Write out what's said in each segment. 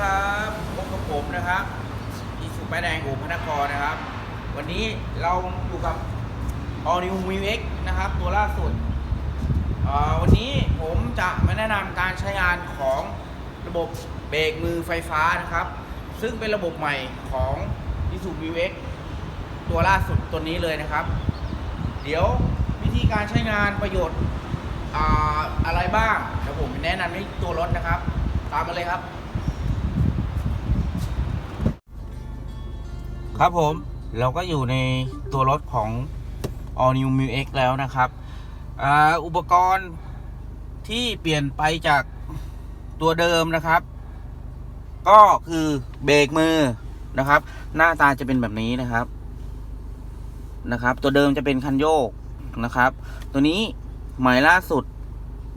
ครับพบกับผมนะครับอีสุแปะแดงโอพนครนะครับ วันนี้เราอยู่กับ All New m i X นะครับ ตัวล่าสุด วันนี้ผมจะมาแนะนำการใช้งานของระบบเบรกมือไฟฟ้านะครับ ซึ่งเป็นระบบใหม่ของ i s u m i X ตัวล่าสุดตัวนี้เลยนะครับ เดี๋ยววิธีการใช้งานประโยชน์อะไรบ้างเดี๋ยวผมแนะนำในตัวรถนะครับ ตามมาเลยครับ ครับผมเราก็อยู่ในตัวรถของ All New m u X แล้วนะครับออุปกรณ์ที่เปลี่ยนไปจากตัวเดิมนะครับ ก็คือเบรกมือนะครับ หน้าตาจะเป็นแบบนี้นะครับนะครับ ตัวเดิมจะเป็นคันโยกนะครับ ตัวนี้ใหม่ล่าสุด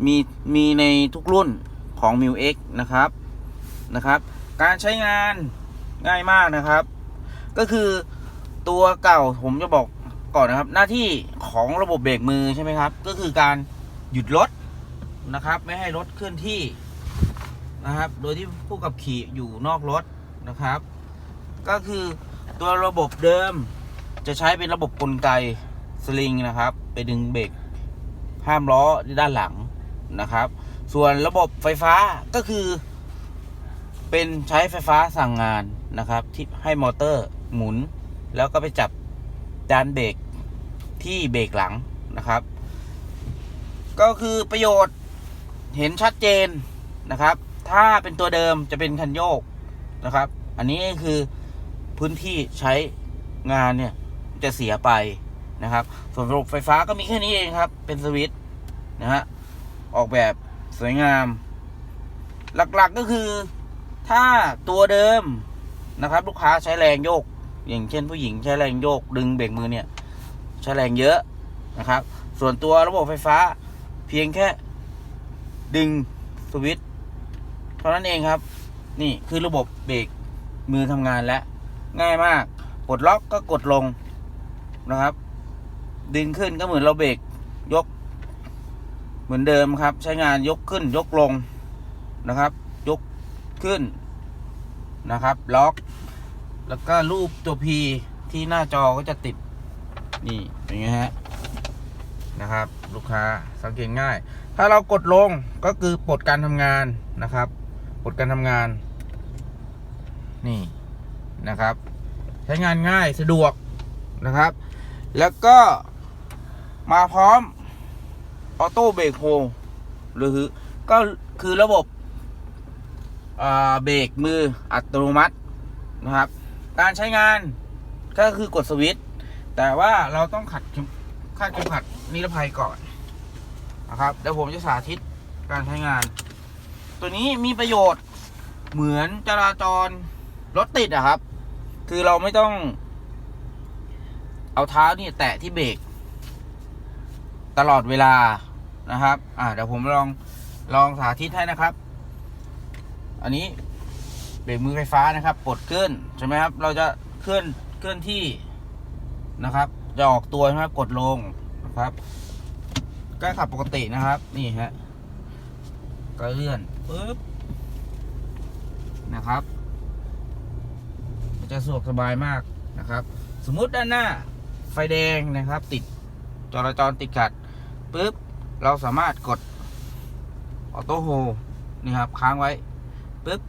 มีมีในทุกรุ่นของ m ิ X นะครับนะครับ การใช้งานง่ายมากนะครับ ก็คือตัวเก่าผมจะบอกก่อนนะครับ หน้าที่ของระบบเบรกมือใช่ไหมครับ ก็คือการหยุดรถนะครับ ไม่ให้รถเคลื่อนที่นะครับ โดยที่ผู้ขับขี่อยู่นอกรถนะครับ ก็คือตัวระบบเดิมจะใช้เป็นระบบกลไกสลิงนะครับ ไปดึงเบรกห้ามล้อด้านหลังนะครับ ส่วนระบบไฟฟ้าก็คือ เป็นใช้ไฟฟ้าสั่งงานนะครับ ที่ให้มอเตอร์ หมุน แล้วก็ไปจับจานเบรกที่เบรกหลังนะครับ ก็คือประโยชน์เห็นชัดเจนนะครับ ถ้าเป็นตัวเดิมจะเป็นคันโยกนะครับ อันนี้คือพื้นที่ใช้งานเนี่ยจะเสียไปนะครับ ส่วนระบบไฟฟ้าก็มีแค่นี้เองครับ เป็นสวิตช์นะฮะออกแบบสวยงาม หลักๆก็คือถ้าตัวเดิมนะครับ ลูกค้าใช้แรงโยก อย่างเช่นผู้หญิงใช้แรงโยกดึงเบรกมือเนี่ย ใช้แรงเยอะนะครับ ส่วนตัวระบบไฟฟ้า เพียงแค่ดึงสวิตช์เท่านั้นเองครับ นี่คือระบบเบรกมือทำงานแล้ว ง่ายมากปลดล็อกก็กดลงนะครับ ดึงขึ้นก็เหมือนเราเบรกยก เหมือนเดิมครับ ใช้งานยกขึ้นยกลงนะครับ ยกขึ้นนะครับ ล็อก แล้วก็รูปตัว P ที่หน้าจอก็จะติด นี่อย่างเงี้ยฮะนะครับ ลูกค้าสังเกตง่าย ถ้าเรากดลงก็คือปลดการทำงานนะครับปลดการทำงาน นี่นะครับ ใช้งานง่ายสะดวกนะครับ แล้วก็มาพร้อมออโต้เบรกโฮหรือก็คือระบบอ่าเบรกมืออัตโนมัตินะครับ การใช้งานก็คือกดสวิตช์แต่ว่าเราต้องขัดข็มคาดเข็มขัดนิรภัยก่อนนะครับเดี๋ยวผมจะสาธิตการใช้งาน ตัวนี้มีประโยชน์เหมือนจราจรรถติดอะครับ คือเราไม่ต้อง เอาเท้านี่แตะที่เบรกตลอดเวลานะครับ อ่าเดี๋ยวผมลองลองสาธิตให้นะครับ อันนี้ รกมือไฟฟ้านะครับปลดขึ้นใช่ไหมครับ เราจะเคลื่อนเคลื่อนที่นะครับ จะออกตัวใช่ไหมกดลงนะครับก็ขับปกตินะครับ นี่ฮะก็เลื่อนปึ๊บนะครับจะสะดวกสบายมากนะครับ สมมุติด้านหน้าไฟแดงนะครับ ติดจราจรติดขัดปุ๊บเราสามารถกดออโต้โฮนี่ครับ ค้างไว้ปุ๊บ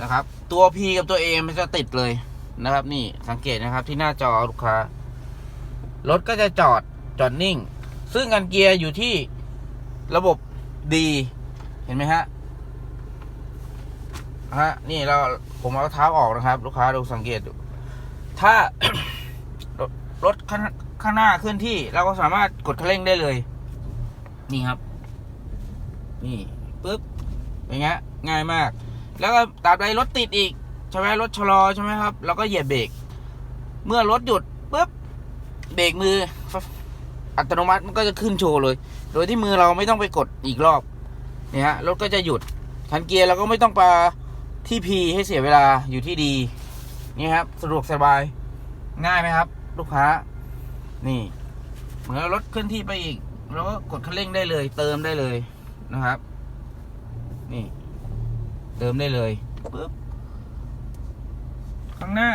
นะครับ ตัว P กับตัว A มันจะติดเลยนะครับ นี่สังเกตนะครับที่หน้าจอลูกค้ารถก็จะจอดจอดนิ่ง ซึ่งการเกียร์อยู่ที่ระบบดีเห็นไหมฮะฮะนี่เราผมเอาเท้าออกนะครับ ลูกค้าดูสังเกตดูถ้ารถรถข้างข้างหน้าเคลื่อนที่เราก็สามารถกดคันเร่งได้เลย นี่ครับ นี่ปุ๊บอย่างเงี้ยง่ายมาก แล้วก็ตาบใดรถติดอีกใช่ไหมรถชะลอใช่ไหมครับเราก็เหยียบเบรกเมื่อรถหยุดปุ๊บเบรกมือ อัตโนมัติมันก็จะขึ้นโชว์เลย โดยที่มือเราไม่ต้องไปกดอีกรอบเนี่ยฮะรถก็จะหยุดคันเกียร์เราก็ไม่ต้องไปที่พีให้เสียเวลาอยู่ที่ดีนี่ครับสะดวกสบายง่ายไหมครับ ลูกค้า นี่เหมือนรถเคลื่อนที่ไปอีกเราก็กดคันเร่งได้เลย เติมได้เลยนะครับ นี่ เติมได้เลยปุ๊บข้างหน้า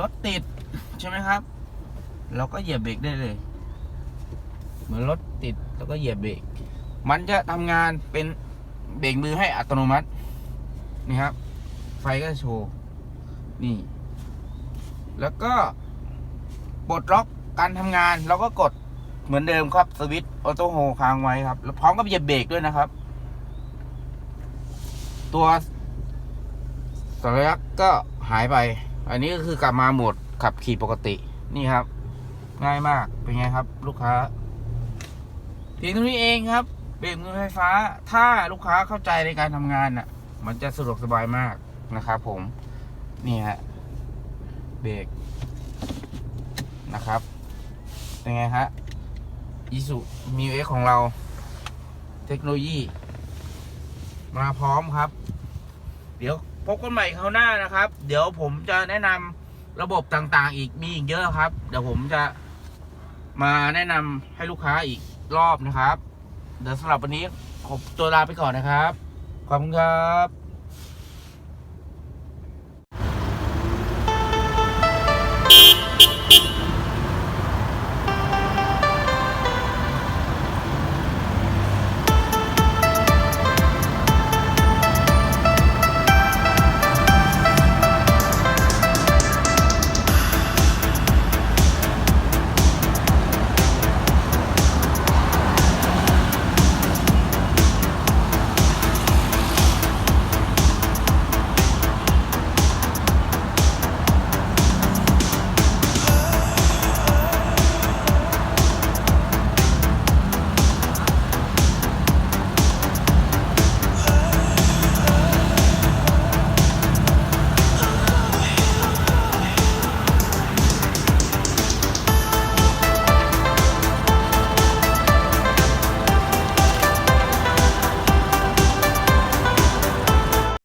รถติด ใช่ไหมครับ เราก็เหยียบเบรกได้เลย เหมือนรถติดแล้วก็เหยียบเบรกมันจะทำงานเป็นเบรกมือให้อัตโนมัตินี่ครับ ไฟก็โชว์นี่ แล้วก็ปลดล็อกการทำงานเราก็กดเหมือนเดิมครับสวิตช์ออโต้โฮค้างไว้ครับ แล้วพร้อมกับเหยียบเบรกด้วยนะครับ ตัวสัญลักษณ์ก็หายไป อันนี้ก็คือกลับมาโหมดขับขี่ปกตินี่ครับ ง่ายมากเป็นไงครับ ลูกค้าเพียงเท่านี้เองครับเบรกมือไฟฟ้า ถ้าลูกค้าเข้าใจในการทำงานน่ะ มันจะสะดวกสบายมากนะครับผม นี่ฮะเบรกนะครับเป็นไงฮะอิสุมิวเอ็กของเรา เทคโนโลยี มาพร้อมครับ เดี๋ยวพบกันใหม่คราวหน้านะครับ เดี๋ยวผมจะแนะนำระบบต่างๆ อีกมีอีกเยอะครับ เดี๋ยวผมจะมาแนะนำให้ลูกค้าอีกรอบนะครับ เดี๋ยวสำหรับวันนี้ผมตัวลาไปก่อนนะครับ ขอบคุณครับ